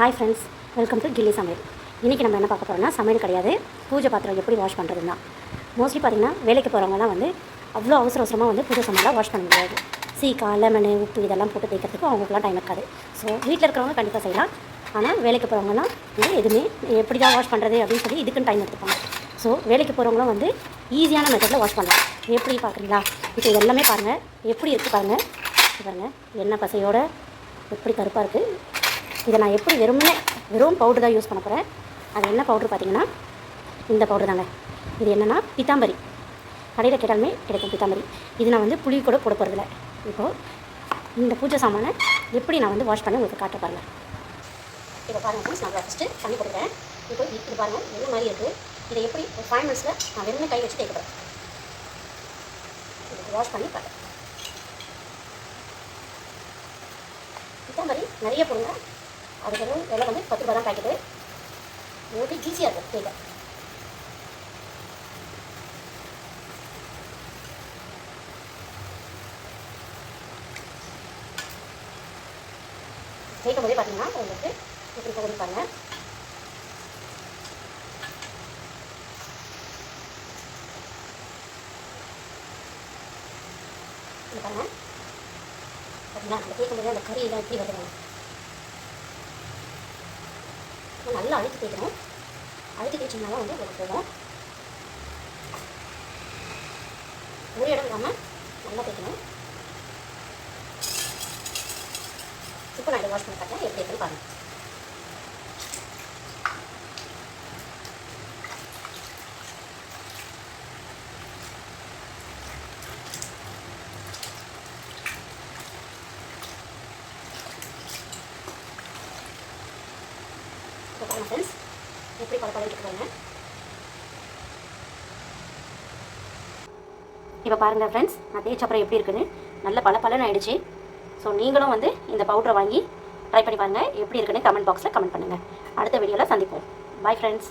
Hi friends welcome to Gilli Samayal. இன்றைக்கி நம்ம என்ன பார்க்க போகிறோம்னா சமையல் கிடையாது. பூஜை பாத்திரம் எப்படி வாஷ் பண்ணுறதுன்னா மோஸ்ட்லி பார்த்தீங்கன்னா வேலைக்கு போகிறவங்கலாம் வந்து அவ்வளோ அவசர அவசரமாக வந்து பூஜை சாமான்லாம் வாஷ் பண்ண முடியாது. சீக்கா லெமனு உப்பு இதெல்லாம் போட்டு தேய்க்கிறதுக்கு அவங்களுக்குலாம் டைம் இருக்காது. ஸோ வீட்டில் இருக்கிறவங்க கண்டிப்பாக செய்யலாம். ஆனால் வேலைக்கு போகிறவங்கலாம் வந்து எதுவுமே எப்படி தான் வாஷ் பண்ணுறது அப்படின்னு சொல்லி இதுக்குன்னு டைம் எடுத்துப்பாங்க. ஸோ வேலைக்கு போகிறவங்களும் வந்து ஈஸியான மெத்தடில் வாஷ் பண்ணலாம். எப்படி பார்க்குறீங்களா இப்போ இது எல்லாமே பாருங்கள் எப்படி இருக்குது பாருங்கள் பாருங்கள் எண்ணெய் பசையோட எப்படி கருப்பாக இருக்குது இதை நான் எப்படி வெறுமனே வெறும் பவுடர் தான் யூஸ் பண்ண போகிறேன் அது என்ன பவுடர் பார்த்தீங்கன்னா இந்த பவுடர் தாங்க. இது என்னென்னா பித்தாம்பரி கடையில் கேட்டாலுமே கிடைக்கும் பித்தாம்பரி இது நான் வந்து புளி கூட போட போகிறதில்ல இப்போது இந்த பூஜை சாமானை எப்படி நான் வந்து வாஷ் பண்ணி உங்களுக்கு காட்ட பாருங்கள் இப்போ பாருங்கள் ஃப்ரெண்ட்ஸ் நான் ஃபஸ்ட்டு பண்ணி கொடுக்குறேன். இப்போ இது பாருங்கள் என்ன மாதிரி இருக்குது இதை எப்படி ஒரு ஃபைவ் மினிட்ஸில் நான் வெறுமனே கை வச்சு தேய்க்க போகிறேன் இதுக்கு வாஷ் பண்ணி காட்டுறேன் பித்தாம்பரி நிறைய போடுங்க. அதுக்கு வந்து விலை வந்து பத்து ரூபா தான் பாக்கெட்டு ஓட்டி ஈஸியாக இருக்கும் கேட்க கேட்கும் போதே பார்த்தீங்கன்னா உங்களுக்கு இப்படி போகுது பாருங்க. இது பாருங்க. அந்த கேட்கும் போதே அந்த கறி எல்லாம் எப்படி வருதுங்க இப்போ நல்லா அழுத்தி தேய்க்கணும் அழுத்தி தேய்ச்சிங்கன்னா தான் வந்து உங்களுக்கு போகும். ஒரு இடம் இல்லாமல் நல்லா தேய்க்கணும் இப்போ நான் இதை வாஷ் பண்ணி பார்த்தேன் எப்படி இருக்குன்னு பாருங்கள் ஃப்ரெண்ட்ஸ் எப்படி பல பழம் பாருங்க இப்போ பாருங்கள் ஃப்ரெண்ட்ஸ் நான் தேய்ச்சப்புறம் எப்படி இருக்குன்னு. நல்ல பல பலன் ஆயிடுச்சு. ஸோ நீங்களும் வந்து இந்த பவுடரை வாங்கி ட்ரை பண்ணி பாருங்கள் எப்படி இருக்குன்னு கமெண்ட் பாக்ஸில் கமெண்ட் பண்ணுங்கள் அடுத்த வீடியோவில் சந்திப்போம். Bye friends